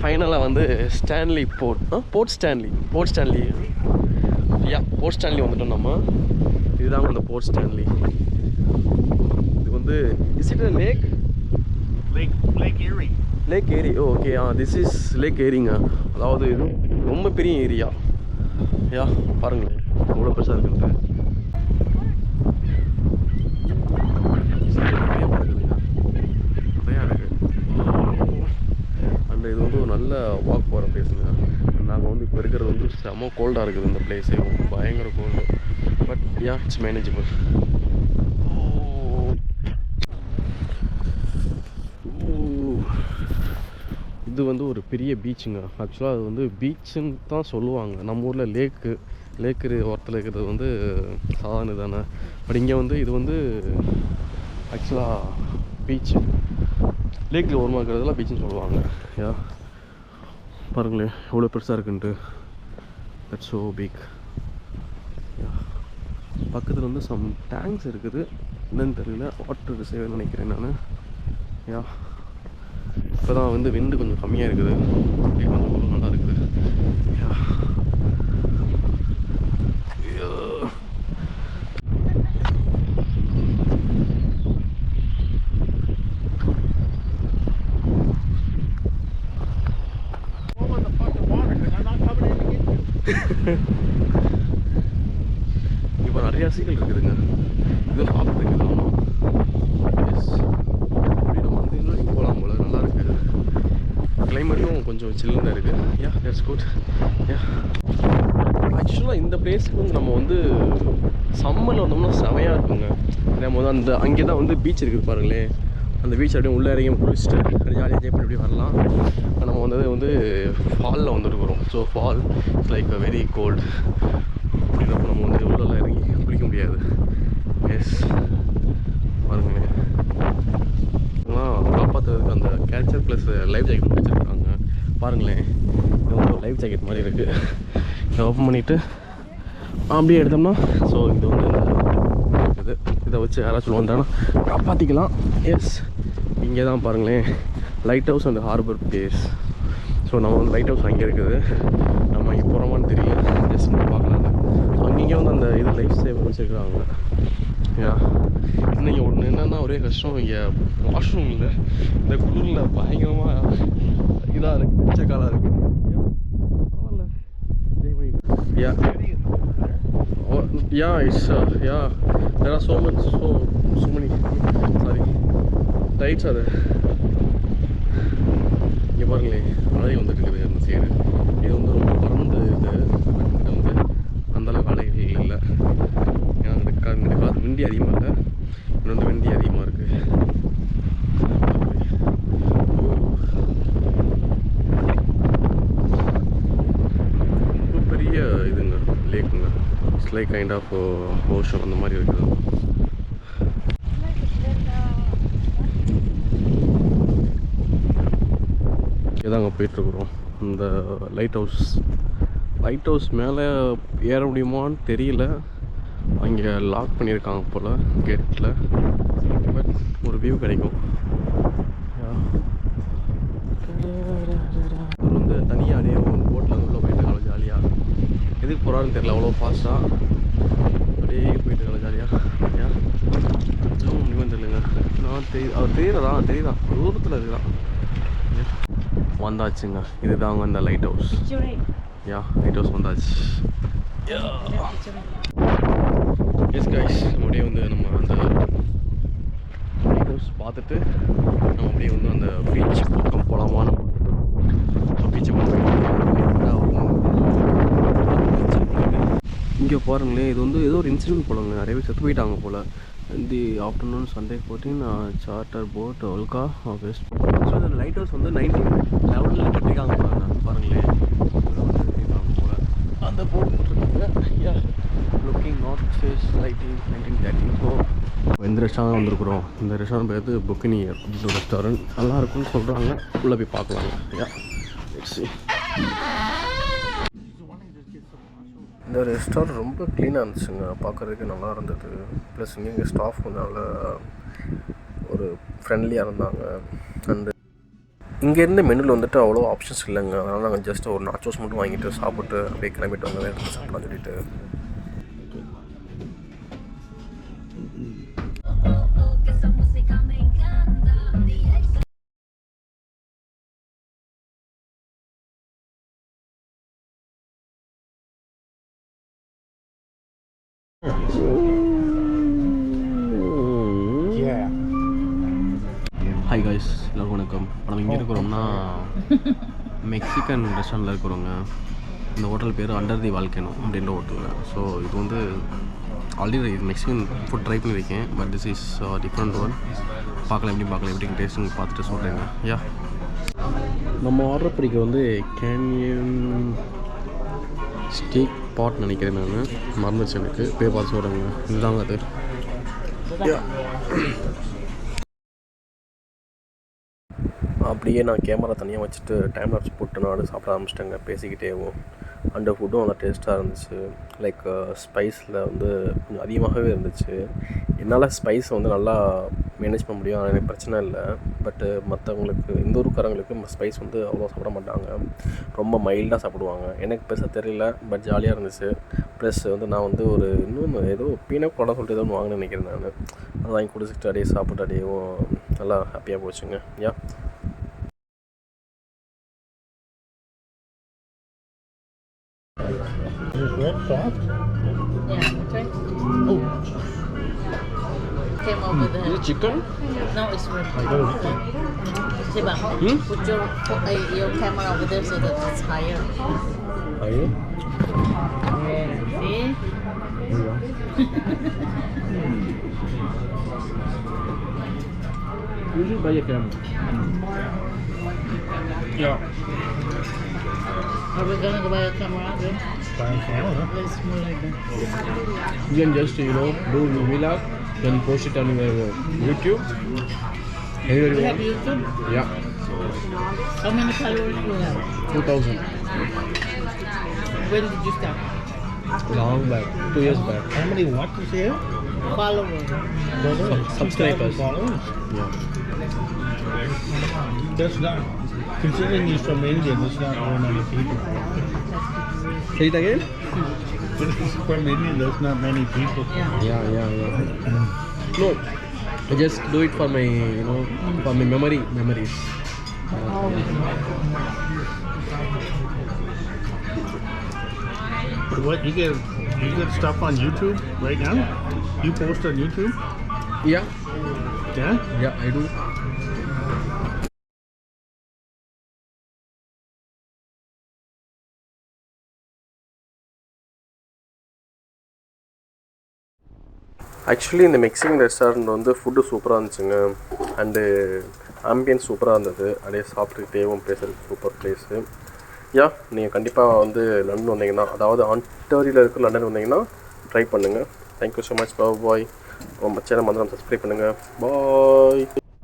ஃபைனலாக வந்து Stanley port port Stanley port Stanley yeah port Stanley வந்துட்டோம் நம்ம. இதுதாங்க அந்த போர்ட் ஸ்டான்லி இது வந்து is it lake Lake? Lake Erie. Lake Erie okay ah this is lake ஏரிங்க அதாவது இது ரொம்ப பெரிய ஏரியா யா பாருங்களேன் எவ்வளோ பெருசாக இருக்குன்ட்டு நிறைய பறக்குதுங்க. நிறையா இருக்கு அண்ட் வாக் போகிற பிளேஸுங்க நாங்கள் வந்து இப்போ இருக்கிறது வந்து செம கோல்டாக இருக்குது இந்த பிளேஸே பயங்கர cold but yeah it's manageable இது வந்து ஒரு பெரிய பீச்சுங்க ஆக்சுவலாக அது வந்து பீச்சுன்னு தான் சொல்லுவாங்க. நம்ம ஊரில் லேக்கு லேக்கு ஓரத்தில் இருக்கிறது வந்து சாதாரண தானே. பட் இங்கே வந்து இது வந்து ஆக்சுவலாக பீச்சு லேக்கில் ஓரமாக இருக்கிறதுலாம் பீச்சுன்னு சொல்லுவாங்க. யா பாருங்களேன் எவ்வளோ பெருசாக இருக்குன்ட்டு. தட்ஸ் ஸோ பிக் பக்கத்தில் வந்து சம் டேங்க்ஸ் இருக்குது. என்னன்னு தெரியல வாட்டர் ரிசர்வ் நினைக்கிறேன் நான். யா இப்போ தான் வந்து விண்டு கொஞ்சம் கம்மியாக இருக்குது இருக்குது. இப்போ நிறைய சீக்கள் இருக்குதுங்க. இது சாப்பிட்டு இருக்குது எஸ் அப்படி நம்ம வந்து இன்னும் போகலாம் போல. நல்லா இருக்குது கிளைமேட்டும் கொஞ்சம் சில்லுன்னு இருக்குது யா தட்ஸ் குட் யா ஆக்சுவலாக இந்த பிளேஸ்க்கு வந்து நம்ம வந்து சம்மரில் வந்தோம்னா செமையாக இருக்குங்க. நம்ம வந்து அந்த அங்கே தான் வந்து பீச் இருக்குது பாருங்களேன். அந்த பீச் அப்படியே உள்ளே இறங்கி குளிச்சுட்டு அப்படியே ஜாலியாக என்ஜாய் பண்ணி அப்படியே வரலாம். நம்ம வந்தது வந்து ஃபாலில் வந்துருக்குறோம் so fall it's like very cold அப்படின்றப்ப நம்ம வந்து உள்ளெல்லாம் இறங்கி குளிக்க முடியாது. எஸ் பாருங்களேன் காப்பாற்றுறதுக்கு அந்த கேச்சர் ப்ளஸ் லைஃப் ஜாக்கெட் வச்சுருக்காங்க. பாருங்களேன். இது வந்து ஒரு லைஃப் ஜாக்கெட் மாதிரி இருக்குது இதை ஓப்பன் பண்ணிவிட்டு அப்படியே எடுத்தோம்னா ஸோ இது வந்து இருக்குது இது இதை வச்சு யாராச்சும் வந்தாங்கன்னா காப்பாற்றிக்கலாம் எஸ் இங்கே தான் பாருங்களேன். Lighthouse and harbour place so நம்ம வந்து லைட் ஹவுஸ் அங்கே இருக்குது. நம்ம இங்கே போகிறோமான்னு தெரியல. ஜஸ்ட் நம்ம பார்க்கலாம். ஸோ அங்கேயே வந்து அந்த இது லைஃப் சேவர் வச்சுருக்குறாங்க யா இன்னைக்கு ஒன்று என்னென்னா ஒரே கஷ்டம். இங்கே வாஷ்ரூம் இல்லை. இந்த குளிரில் பயங்கரமாக இதாக இருக்குது பிச்சைக்காலாக இருக்குது பரவாயில்ல. Enjoy யா Oh, yeah, it's uh, yeah. There are so much, so so many. Sorry, tights are இங்கே பாருங்களேன் அலை வந்துட்டு இருக்குது அந்த சைடு இது வந்து ரொம்ப பறந்து இது இங்கே வந்து அந்தளவுக்கு அலைகள் இல்லை. ஏன்னா இந்த கா இந்த காலத்து விண்டி அதிகமாக இல்லை. இன்னும் வந்து விண்டி அதிகமாக இருக்குது ரொம்ப பெரிய இதுங்க லேக்குங்க. It's like kind of ocean அந்த மாதிரி இருக்குது. இதாங்க போயிட்டுருக்குறோம். இந்த லைட் ஹவுஸ் லைட் ஹவுஸ் மேலே ஏற முடியுமான்னு தெரியல. அங்கே லாக் பண்ணியிருக்காங்க போல் கேட்டில் பட் ஒரு வியூ கிடைக்கும். அவர் வந்து தனியாக அதே ஒரு போட்டில் உள்ளே போயிட்டு இருக்காங்க ஜாலியாக எதுக்கு போகிறாருன்னு தெரியல அவ்வளோ ஃபாஸ்ட்டாக அப்படியே போயிட்டு இருக்காங்க ஜாலியாக ஏன் முடியுமே தெரியலங்க. நான் தெரி அவர் தெரியுறதா? தெரியுதான் தூரத்தில் இருக்குதான் வந்தாச்சுங்க. இதுதாங்க அந்த lighthouse yeah lighthouse வந்தாச்சு எஸ் கைஸ் அப்படியே வந்து நம்ம அந்த லைட் ஹவுஸ் பார்த்துட்டு நம்ம அப்படியே வந்து அந்த பீச் பக்கம் போகலாமா நம்ம? பீச்சை இங்கே பாருங்களேன் இது வந்து ஏதோ ஒரு இன்சிடென்ட் போலங்க. நிறைய பேர் செத்து போயிட்டாங்க போல். The afternoon Sunday fourteen charter boat Olga west lighthouse வந்து நைன்டீன் லெவனில் கட்டிருக்காங்க பாருங்க பாருங்களேன். வந்து அந்த போட் போட்டிருக்காங்க. Looking north face lighting nineteen thirteen so இந்த ரெஸ்டாரண்ட் வந்திருக்குறோம். இந்த ரெஸ்டாரண்ட் பேர் புக்கினி அப்படின்னு ரெஸ்டாரண்ட் நல்லா இருக்கும்னு சொல்கிறாங்க உள்ளே போய் பார்க்கலாங்க. யா இந்த ரெஸ்டாரண்ட் ரொம்ப க்ளீனாக இருந்துச்சுங்க. பார்க்குறதுக்கு நல்லா இருந்தது. ப்ளஸ் இங்கே ஸ்டாஃப் கொஞ்சம் நல்லா ஒரு ஃப்ரெண்ட்லியாக இருந்தாங்க. அண்டு இங்கேருந்து மெனுவில் வந்துட்டு அவ்வளோ ஆப்ஷன்ஸ் இல்லைங்க. அதனால் நாங்கள் ஜஸ்ட் ஒரு நாச்சோஸ் மட்டும் வாங்கிட்டு சாப்பிட்டு அப்படியே கிளம்பிட்டு வந்தோம். எடுத்து சாப்பிடலாம் சொல்லிட்டு. Que காய்ஸ் எல்லாருக்கும் வணக்கம். நம்ம இங்கே இருக்கிறோம்னா மெக்சிகன் ரெஸ்டாரண்ட்டில் இருக்கிறோங்க இந்த ஹோட்டல் பேர் அண்டர் தி வால்கேனோ அப்படின்ற ஹோட்டலுங்க ஸோ இது வந்து ஆல்ரெடி இது மெக்சிகன் ஃபுட் ட்ரை பண்ணியிருக்கேன் but this is different one பார்க்கலாம் எப்படி பார்க்கலாம் எப்படி டேஸ்ட்டுங்க பார்த்துட்டு சொல்கிறேங்க யா நம்ம ஆர்டர் பண்ணிக்க வந்து கேனியன் ஸ்டீக் பாட் நினைக்கிறேன் நான். மறந்துச்சு எனக்கு. பேர் பார்த்து சொல்கிறேங்க இதுதாங்க அது. அப்படியே நான் கேமரா தனியாக வச்சுட்டு டைம் லாப்ஸ் போட்டு நான் சாப்பிட ஆரம்பிச்சிட்டேங்க. பேசிக்கிட்டேவும் அந்த ஃபுட்டும் நல்லா டேஸ்ட்டாக இருந்துச்சு. லைக் ஸ்பைஸில் வந்து கொஞ்சம் அதிகமாகவே இருந்துச்சு. என்னால் ஸ்பைஸ் வந்து நல்லா மேனேஜ் பண்ண முடியும். ஆனால் எனக்கு பிரச்சனை இல்லை. பட்டு மற்றவங்களுக்கு இந்த ஊருக்காரங்களுக்கு ஸ்பைஸ் வந்து அவ்வளோ சாப்பிட மாட்டாங்க. ரொம்ப மைல்டாக சாப்பிடுவாங்க. எனக்கு பெருசாக தெரியல பட் ஜாலியாக இருந்துச்சு. ப்ளஸ் வந்து நான் வந்து ஒரு இன்னொன்று ஏதோ பீனக் கூட சொல்லிட்டு ஏதோ ஒன்று வாங்கினேன் நினைக்கிறேன் நான். அதை வாங்கி குடிச்சிட்டு அப்படியே சாப்பிட்டு அப்படியேவும் நல்லா ஹாப்பியாக போச்சுங்க. Yeah soft? Yeah, try. Oh. Came over hmm. there. Is it chicken? No, it's rib. Tiba, hmm? put your, put, uh, your camera over there so that it's higher. Higher? Yeah. See? Usually by a camera. Yeah. Are we gonna go buy a camera again? Buy a camera. Let's move like that. You can just, you know, do the vlog, then post it on your YouTube. Anywhere We you have. YouTube. Yeah. How many followers do you have? 2000. When did you start? Long back. Two years back. How many what is here? Followers. Followers. subscribers. Followers. Yeah. That's not, considering he's from India, that's not very many people. Say it again? From India, there's not many people. Yeah. Yeah, yeah, yeah. No, I just do it for my, you know, for my memory, memories. What, you get, you get stuff on YouTube right now? You post on YouTube? Yeah, Yeah? yeah, I do. Actually இந்த Mexican restaurant வந்து food சூப்பராக இருந்துச்சுங்க. And ambience சூப்பராக இருந்தது. அப்படியே சாப்பிட்டுக்கிட்டேவும் பேசுறதுக்கு super place யா நீங்கள் கண்டிப்பாக வந்து லண்டன் வந்தீங்கன்னா அதாவது ஆன்டோரியில் இருக்க லண்டன் வந்தீங்கன்னா ட்ரை பண்ணுங்கள் தேங்க்யூ ஸோ மச் பாய் ரொம்ப சேனல் வந்து சப்ஸ்கிரைப் பண்ணுங்கள் பாய்